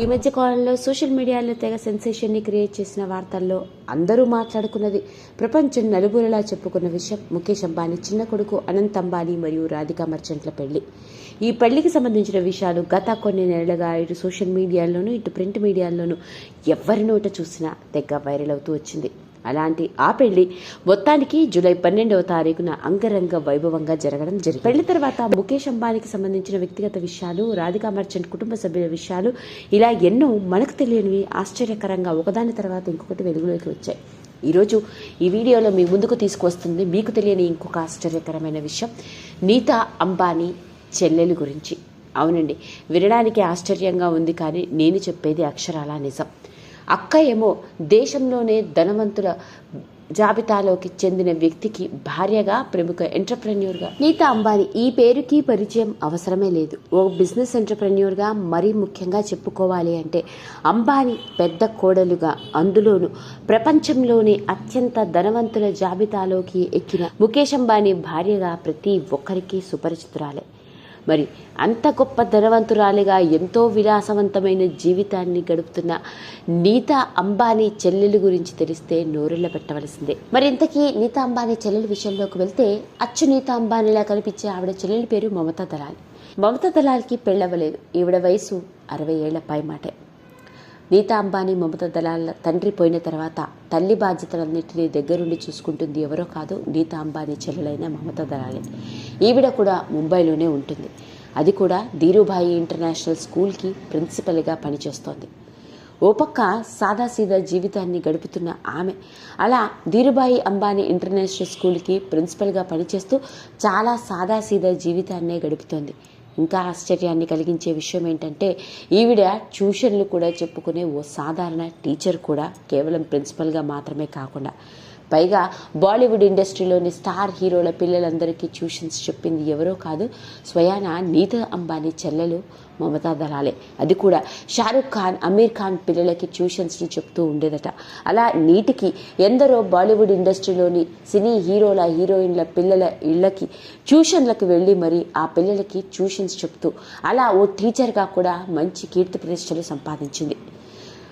ఈ మధ్య కాలంలో సోషల్ మీడియాలో తెగ సెన్సేషన్ని క్రియేట్ చేసిన వార్తల్లో అందరూ మాట్లాడుకున్నది ప్రపంచం నలుగురిలా చెప్పుకున్న విషయం ముఖేష్ అంబానీ చిన్న కొడుకు అనంత్ అంబానీ మరియు రాధికా మర్చెంట్ల పెళ్ళి. ఈ పెళ్ళికి సంబంధించిన విషయాలు గత కొన్ని నెలలుగా ఇటు సోషల్ మీడియాలోనూ ఇటు ప్రింట్ మీడియాల్లోనూ ఎవరి నోట చూసినా తెగ వైరల్ అవుతూ వచ్చింది. అలాంటి ఆ పెళ్ళి మొత్తానికి జూలై పన్నెండవ తారీఖున అంగరంగ వైభవంగా జరగడం జరిగింది. పెళ్ళి తర్వాత ముఖేష్ అంబానీకి సంబంధించిన వ్యక్తిగత విషయాలు రాధికా మర్చెంట్ కుటుంబ సభ్యుల విషయాలు ఇలా ఎన్నో మనకు తెలియనివి ఆశ్చర్యకరంగా ఒకదాని తర్వాత ఇంకొకటి వెలుగులోకి వచ్చాయి. ఈరోజు ఈ వీడియోలో మీ ముందుకు తీసుకువస్తుంది మీకు తెలియని ఇంకొక ఆశ్చర్యకరమైన విషయం. నీతా అంబానీ చెల్లెలు గురించి. అవునండి వినడానికి ఆశ్చర్యంగా ఉంది కానీ నేను చెప్పేది అక్షరాల నిజం. అక్క ఏమో దేశంలోనే ధనవంతుల జాబితాలోకి చెందిన వ్యక్తికి భార్యగా ప్రముఖ ఎంటర్ప్రెన్యూర్గా. నీతా అంబానీ ఈ పేరుకి పరిచయం అవసరమే లేదు. ఓ బిజినెస్ ఎంటర్ప్రెన్యూర్గా మరీ ముఖ్యంగా చెప్పుకోవాలి అంటే అంబానీ పెద్ద కోడలుగా అందులోనూ ప్రపంచంలోనే అత్యంత ధనవంతుల జాబితాలోకి ఎక్కిన ముఖేష్ అంబానీ భార్యగా ప్రతి ఒక్కరికి సుపరిచితురాలే. మరి అంత గొప్ప ధనవంతురాలిగా ఎంతో విలాసవంతమైన జీవితాన్ని గడుపుతున్న నీతా అంబానీ చెల్లెలు గురించి తెలిస్తే నోరెళ్ళ పెట్టవలసిందే. మరి ఇంతకీ నీతా అంబానీ చెల్లెల విషయంలోకి వెళ్తే అచ్చు నీతా అంబానీలా కనిపించే ఆవిడ చెల్లెలి పేరు మమతా దళాలి మమతా దళాలకి పెళ్ళవ్వలేదు. ఈవిడ వయసు అరవై ఏళ్ళ పైమాటే. నీతా అంబానీ మమతా దళాల తండ్రి పోయిన తర్వాత తల్లి బాధ్యతలన్నింటినీ దగ్గరుండి చూసుకుంటుంది ఎవరో కాదు నీతా అంబానీ చెల్లెలైన మమతా దళాలే. ఈవిడ కూడా ముంబైలోనే ఉంటుంది. అది కూడా ధీరుభాయి ఇంటర్నేషనల్ స్కూల్కి ప్రిన్సిపల్గా పనిచేస్తోంది. ఓ పక్క సాదాసీదా జీవితాన్ని గడుపుతున్న ఆమె అలా ధీరుభాయి అంబానీ ఇంటర్నేషనల్ స్కూల్కి ప్రిన్సిపల్గా పనిచేస్తూ చాలా సాదాసీదా జీవితాన్నే గడుపుతోంది. ఇంకా ఆశ్చర్యాన్ని కలిగించే విషయం ఏంటంటే ఈవిడ ట్యూషన్లు కూడా చెప్పుకునే ఓ సాధారణ టీచర్ కూడా కేవలం ప్రిన్సిపల్గా మాత్రమే కాకుండా పైగా బాలీవుడ్ ఇండస్ట్రీలోని స్టార్ హీరోల పిల్లలందరికీ ట్యూషన్స్ చెప్పింది ఎవరో కాదు స్వయాన నీత అంబానీ చెల్లెలు మమతా దళాలే. అది కూడా షారుఖ్ ఖాన్ అమీర్ ఖాన్ పిల్లలకి ట్యూషన్స్ని చెప్తూ ఉండేదట. అలా నీటికి ఎందరో బాలీవుడ్ ఇండస్ట్రీలోని సినీ హీరోల హీరోయిన్ల పిల్లల ఇళ్ళకి ట్యూషన్లకు వెళ్ళి మరి ఆ పిల్లలకి ట్యూషన్స్ చెప్తూ అలా ఓ టీచర్గా కూడా మంచి కీర్తి ప్రతిష్టలు సంపాదించింది.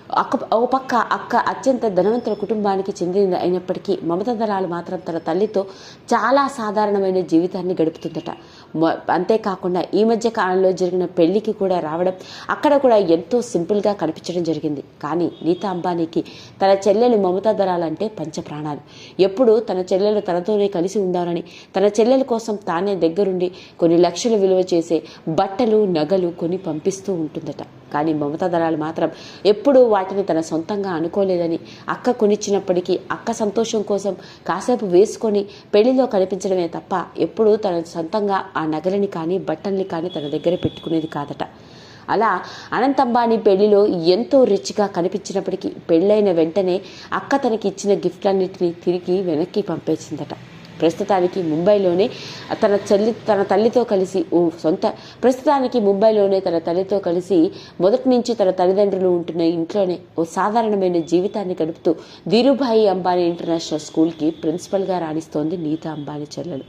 అక్క ఓ పక్క అక్క అత్యంత ధనవంతుల కుటుంబానికి చెందినది అయినప్పటికీ మమత దళాలు మాత్రం తన తల్లితో చాలా సాధారణమైన జీవితాన్ని గడుపుతుందట. అంతేకాకుండా ఈ మధ్య కాలంలో జరిగిన పెళ్ళికి కూడా రావడం అక్కడ కూడా ఎంతో సింపుల్గా కనిపించడం జరిగింది. కానీ నీతా అంబానీకి తన చెల్లెలు మమతా దళాలంటే పంచప్రాణాలు. ఎప్పుడు తన చెల్లెలు తనతోనే కలిసి ఉండాలని తన చెల్లెల కోసం తానే దగ్గరుండి కొన్ని లక్షలు విలువ చేసే బట్టలు నగలు కొని పంపిస్తూ ఉంటుందట. కానీ మమతా దళాలు మాత్రం ఎప్పుడూ వాటిని తన సొంతంగా అనుకోలేదని అక్క కొనిచ్చినప్పటికీ అక్క సంతోషం కోసం కాసేపు వేసుకొని పెళ్ళిలో కనిపించడమే తప్ప ఎప్పుడూ తన సొంతంగా ఆ నగలని కానీ బట్టల్ని కానీ తన దగ్గర పెట్టుకునేది కాదట. అలా అనంతంబాని అంబానీ పెళ్ళిలో ఎంతో రిచ్గా కనిపించినప్పటికీ పెళ్ళైన వెంటనే అక్క తనకి ఇచ్చిన గిఫ్ట్లన్నింటినీ తిరిగి వెనక్కి పంపేసిందట. ప్రస్తుతానికి ముంబైలోనే తన చెల్లి తన తల్లితో కలిసి ఓ సొంత ప్రస్తుతానికి ముంబైలోనే తన తల్లితో కలిసి మొదటి నుంచి తన తల్లిదండ్రులు ఉంటున్న ఇంట్లోనే ఓ సాధారణమైన జీవితాన్ని గడుపుతూ ధీరుభాయి అంబానీ ఇంటర్నేషనల్ స్కూల్కి ప్రిన్సిపల్గా రాణిస్తోంది నీతా అంబానీ చెల్లెలు.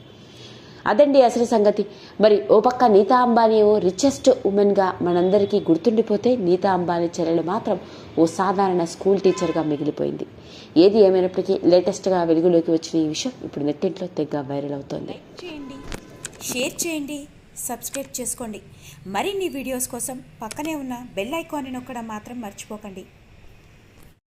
అదండి అసలు సంగతి. మరి ఓ పక్క నీతా అంబానీ ఓ రిచెస్ట్ ఉమెన్గా మనందరికీ గుర్తుండిపోతే నీతా అంబానీ చెల్లెలు మాత్రం ఓ సాధారణ స్కూల్ టీచర్గా మిగిలిపోయింది. ఏది ఏమైనప్పటికీ లేటెస్ట్గా వెలుగులోకి వచ్చిన ఈ విషయం ఇప్పుడు నెట్టింట్లో తెగ వైరల్ అవుతోంది. చేయండి. షేర్ చేయండి. సబ్స్క్రైబ్ చేసుకోండి. మరిన్ని వీడియోస్ కోసం పక్కనే ఉన్న బెల్ ఐకాన్ని నొక్కడం మాత్రం మర్చిపోకండి.